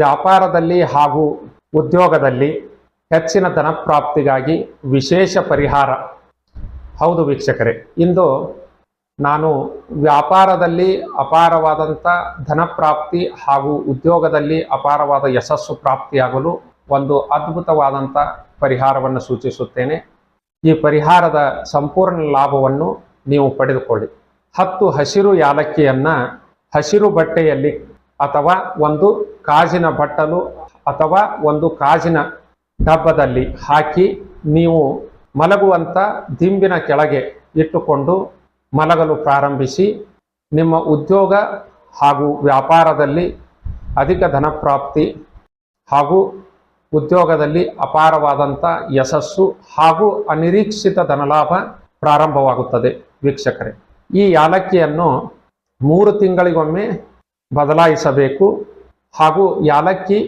ವ್ಯಾಪಾರದಲ್ಲಿ ಹಾಗೂ ಉದ್ಯೋಗದಲ್ಲಿ ಹೆಚ್ಚಿನ ಧನಪ್ರಾಪ್ತಿಗಾಗಿ ವಿಶೇಷ ಪರಿಹಾರ. ಹೌದು ವೀಕ್ಷಕರೇ, ಇಂದು ನಾನು ವ್ಯಾಪಾರದಲ್ಲಿ ಅಪಾರವಾದಂಥ ಧನಪ್ರಾಪ್ತಿ ಹಾಗೂ ಉದ್ಯೋಗದಲ್ಲಿ ಅಪಾರವಾದ ಯಶಸ್ಸು ಪ್ರಾಪ್ತಿಯಾಗಲು ಒಂದು ಅದ್ಭುತವಾದಂಥ ಪರಿಹಾರವನ್ನು ಸೂಚಿಸುತ್ತೇನೆ. ಈ ಪರಿಹಾರದ ಸಂಪೂರ್ಣ ಲಾಭವನ್ನು ನೀವು ಪಡೆದುಕೊಳ್ಳಿ. ಹತ್ತು ಹಸಿರು ಯಾಲಕ್ಕಿಯನ್ನು ಹಸಿರು ಬಟ್ಟೆಯಲ್ಲಿ ಅಥವಾ ಒಂದು ಕಾಜಿನ ಬಟ್ಟಲು ಅಥವಾ ಒಂದು ಕಾಜಿನ ಡಬ್ಬದಲ್ಲಿ ಹಾಕಿ ನೀವು ಮಲಗುವಂಥ ದಿಂಬಿನ ಕೆಳಗೆ ಇಟ್ಟುಕೊಂಡು ಮಲಗಲು ಪ್ರಾರಂಭಿಸಿ. ನಿಮ್ಮ ಉದ್ಯೋಗ ಹಾಗೂ ವ್ಯಾಪಾರದಲ್ಲಿ ಅಧಿಕ ಧನ ಪ್ರಾಪ್ತಿ ಹಾಗೂ ಉದ್ಯೋಗದಲ್ಲಿ ಅಪಾರವಾದಂಥ ಯಶಸ್ಸು ಹಾಗೂ ಅನಿರೀಕ್ಷಿತ ಧನಲಾಭ ಪ್ರಾರಂಭವಾಗುತ್ತದೆ. ವೀಕ್ಷಕರೇ, ಈ ಯಾಲಕ್ಕಿಯನ್ನು ಮೂರು ತಿಂಗಳಿಗೊಮ್ಮೆ ಬದಲಾಯಿಸಬೇಕು. ಹಾಗೂ ಯಾಲಕ್ಕಿ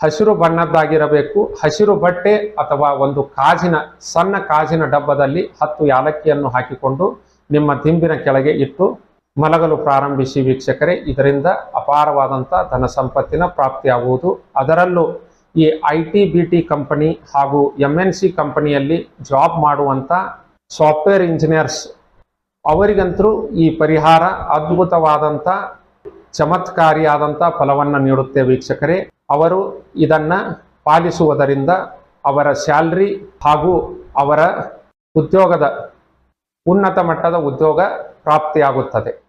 ಹಸಿರು ಬಣ್ಣದ್ದಾಗಿರಬೇಕು. ಹಸಿರು ಬಟ್ಟೆ ಅಥವಾ ಒಂದು ಕಾಜಿನ, ಸಣ್ಣ ಕಾಜಿನ ಡಬ್ಬದಲ್ಲಿ ಹತ್ತು ಯಾಲಕ್ಕಿಯನ್ನು ಹಾಕಿಕೊಂಡು ನಿಮ್ಮ ದಿಂಬಿನ ಕೆಳಗೆ ಇಟ್ಟು ಮಲಗಲು ಪ್ರಾರಂಭಿಸಿ ವೀಕ್ಷಕರೇ. ಇದರಿಂದ ಅಪಾರವಾದಂಥ ಧನ ಸಂಪತ್ತಿನ ಪ್ರಾಪ್ತಿಯಾಗುವುದು. ಅದರಲ್ಲೂ ಈ I T B T company ಹಾಗೂ ಎಂ ಎನ್ ಸಿ ಕಂಪನಿಯಲ್ಲಿ ಜಾಬ್ ಮಾಡುವಂಥ ಸಾಫ್ಟ್ವೇರ್ ಇಂಜಿನಿಯರ್ಸ್ ಅವರಿಗಂತರೂ ಈ ಪರಿಹಾರ ಅದ್ಭುತವಾದಂಥ ಚಮತ್ಕಾರಿಯಾದಂಥ ಫಲವನ್ನು ನೀಡುತ್ತೆ ವೀಕ್ಷಕರೇ. ಅವರು ಇದನ್ನು ಪಾಲಿಸುವುದರಿಂದ ಅವರ ಸ್ಯಾಲ್ರಿ ಹಾಗೂ ಅವರ ಉದ್ಯೋಗದ ಉನ್ನತ ಮಟ್ಟದ ಉದ್ಯೋಗ ಪ್ರಾಪ್ತಿಯಾಗುತ್ತದೆ.